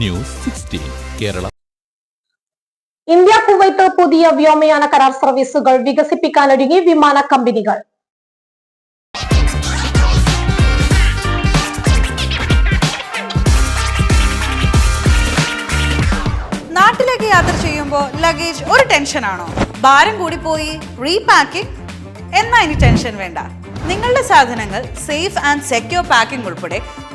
News sixteen Kerala. India Kuwait പുതിയ വ്യോമയാന കരാർ സർവീസുകൾ വികസിപ്പിക്കാനൊരുങ്ങി വിമാന കമ്പനികൾ. നാട്ടിലേക്ക് യാത്ര ചെയ്യുമ്പോൾ ലഗേജ് ഒരു ടെൻഷനാണോ ഭാരം കൂടി കൂടിപ്പോയി റീപാക്കിംഗ് എന്നാ ഇനി ടെൻഷൻ വേണ്ട. നിങ്ങളുടെ സാധനങ്ങൾ സേഫ് ആൻഡ് സെക്യൂർ പാക്കിംഗ് ഉൾപ്പെടെ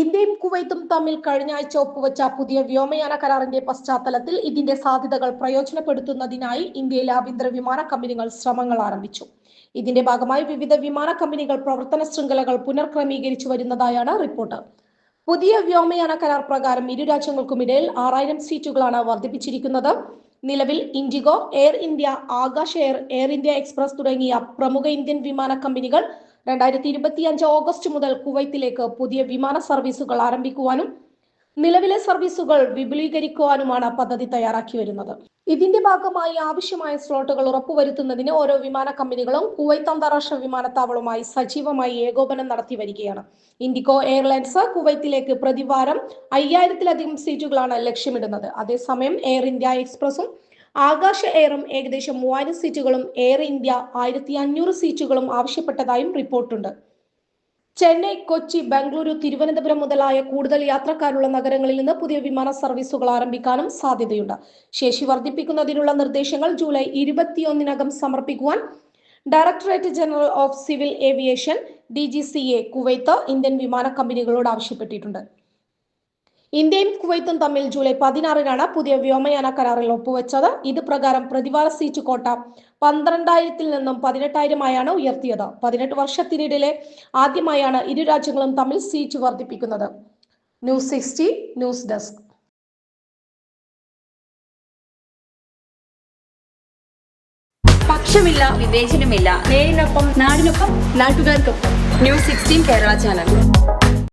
ഇന്ത്യയും കുവൈത്തും തമ്മിൽ കഴിഞ്ഞ ആഴ്ച ഒപ്പുവച്ച പുതിയ വ്യോമയാന കരാറിന്റെ പശ്ചാത്തലത്തിൽ ഇതിന്റെ സാധ്യതകൾ പ്രയോജനപ്പെടുത്തുന്നതിനായി ഇന്ത്യയിലെ ആഭ്യന്തര വിമാന കമ്പനികൾ ശ്രമങ്ങൾ ആരംഭിച്ചു. ഇതിന്റെ ഭാഗമായി വിവിധ വിമാന കമ്പനികൾ പ്രവർത്തന ശൃംഖലകൾ പുനർക്രമീകരിച്ചു വരുന്നതായാണ് റിപ്പോർട്ട്. പുതിയ വ്യോമയാന കരാർ പ്രകാരം ഇരു രാജ്യങ്ങൾക്കുമിടയിൽ ആറായിരം സീറ്റുകളാണ് വർദ്ധിപ്പിച്ചിരിക്കുന്നത്. നിലവിൽ IndiGo Air India Akasa Air Air India Express തുടങ്ങിയ പ്രമുഖ ഇന്ത്യൻ വിമാന കമ്പനികൾ രണ്ടായിരത്തി ഇരുപത്തിയഞ്ച് ഓഗസ്റ്റ് മുതൽ കുവൈത്തിലേക്ക് പുതിയ വിമാന സർവീസുകൾ ആരംഭിക്കുവാനും നിലവിലെ സർവീസുകൾ വിപുലീകരിക്കുവാനുമാണ് പദ്ധതി തയ്യാറാക്കി വരുന്നത്. ഇതിന്റെ ഭാഗമായി ആവശ്യമായ സ്ലോട്ടുകൾ ഉറപ്പുവരുത്തുന്നതിന് ഓരോ വിമാന കമ്പനികളും കുവൈത്ത് അന്താരാഷ്ട്ര വിമാനത്താവളവുമായി സജീവമായി ഏകോപനം നടത്തി വരികയാണ്. ഇൻഡിഗോ എയർലൈൻസ് കുവൈത്തിലേക്ക് പ്രതിവാരം അയ്യായിരത്തിലധികം സീറ്റുകളാണ് ലക്ഷ്യമിടുന്നത്. അതേസമയം എയർ ഇന്ത്യ എക്സ്പ്രസും ആകാശ എയറും ഏകദേശം മൂവായിരം സീറ്റുകളും എയർ ഇന്ത്യ ആയിരത്തി അഞ്ഞൂറ് സീറ്റുകളും ആവശ്യപ്പെട്ടതായും റിപ്പോർട്ടുണ്ട്. ചെന്നൈ കൊച്ചി ബംഗളൂരു തിരുവനന്തപുരം മുതലായ കൂടുതൽ യാത്രക്കാരുള്ള നഗരങ്ങളിൽ നിന്ന് പുതിയ വിമാന സർവീസുകൾ ആരംഭിക്കാനും സാധ്യതയുണ്ട്. ശേഷി വർദ്ധിപ്പിക്കുന്നതിനുള്ള നിർദ്ദേശങ്ങൾ ജൂലൈ ഇരുപത്തിയൊന്നിനകം സമർപ്പിക്കുവാൻ directorate general of civil aviation D G C A Kuwait Indian വിമാന കമ്പനികളോട് ആവശ്യപ്പെട്ടിട്ടുണ്ട്. ഇന്ത്യയും കുവൈത്തും തമ്മിൽ ജൂലൈ പതിനാറിനാണ് പുതിയ വ്യോമയാന കരാറിൽ ഒപ്പുവെച്ചത്. ഇത് പ്രകാരം പ്രതിവാര സീറ്റ് കോട്ട പന്ത്രണ്ടായിരത്തിൽ നിന്നും പതിനെട്ടായിരമായാണ് ഉയർത്തിയത്. പതിനെട്ട് വർഷത്തിനിടയിലെ ആദ്യമായാണ് ഇരു രാജ്യങ്ങളും തമ്മിൽ സീറ്റ് വർദ്ധിപ്പിക്കുന്നത്. News sixty news desk. പക്ഷമില്ല നേരിനൊപ്പം നാടിനൊപ്പം നാട്ടുകാർക്കൊപ്പം. കേരള ചാനൽ.